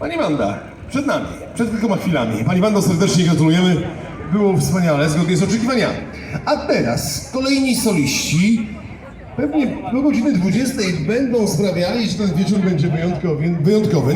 Pani Wanda, przed nami, przed kilkoma chwilami. Pani Wando, serdecznie gratulujemy. Było wspaniale, zgodnie z oczekiwaniami. A teraz kolejni soliści pewnie do godziny 20 będą sprawiali, że ten wieczór będzie wyjątkowy. wyjątkowy.